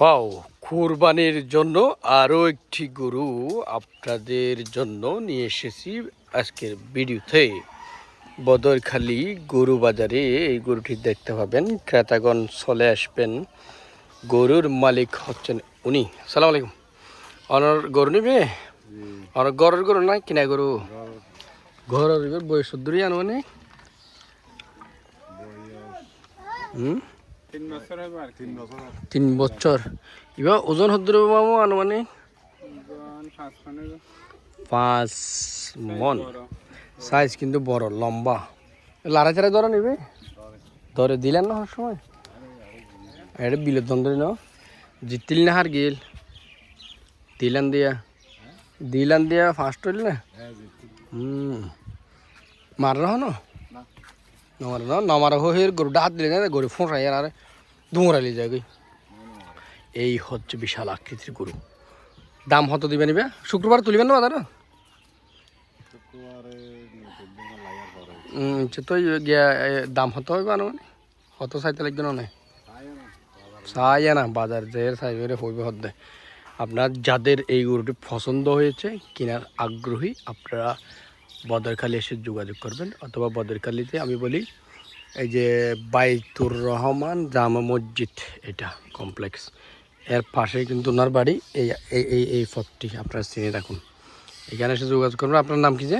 Wow কুরবানির জন্য আরও একটি গরু আপনাদের জন্য নিয়ে এসেছি আজকের ভিডিওতে। বদরখালি গরু বাজারে এই গরুটি দেখতে পাবেন। ক্রেতাগণ চলে আসবেন। গরুর মালিক হচ্ছেন উনি। সালাম আলাইকুম। অনর গরু নিবে? অনর গরের গরু না কিনা গরু? ঘরের বয়স দূরে আনুমানিক। হুম? তিন বছর হবে আর তিন বছর তিন বছর। এবার ওজন হদ্র মামু আনুমানিক? পাঁচ মন। সাইজ কিন্তু বড় লম্বা। লাড়া চারা ধরে নিবে। ধরে। দিলেন না হওয়ার সময়? এটা বিলের দ্বন্দ্ব না জিতিল না হার গিল। দিলান দিয়া। দিলান দিয়া ফার্স্ট হইল না? হুম। মার রহ না নমার না নমার হয়ে গরুটা হাত দিলে না গরু ফোঁসাই আর ধুমরালি যায় গই এই হচ্ছে বিশাল আকৃতির গরু দাম হত দিবে নিবে শুক্রবার তুলিবেন না সে তো গিয়া দাম হতো হইবা না মানে কত চাইতে লাগবে না নাই চাই না বাজার যে চাইবে হইবে হদ্দে আপনার যাদের এই গরুটি পছন্দ হয়েছে কেনার আগ্রহী আপনারা বদরখালি এসে যোগাযোগ করবেন অথবা বদরখালিতে আমি বলি এই যে বাইতুর রহমান জামা মসজিদ এটা কমপ্লেক্স এর পাশে কিন্তু ওনার বাড়ি এই এই এই পথটি আপনারা চিনে রাখুন এখানে এসে যোগাযোগ করবেন আপনার নাম কি যে?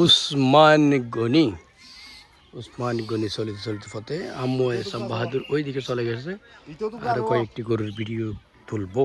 উসমান গনি। উসমান গনি। চলিতে চলিতে পথে। আম্মু এসব বাহাদুর ওই দিকে চলে গেছে। আরও কয়েকটি গরুর ভিডিও তুলবো।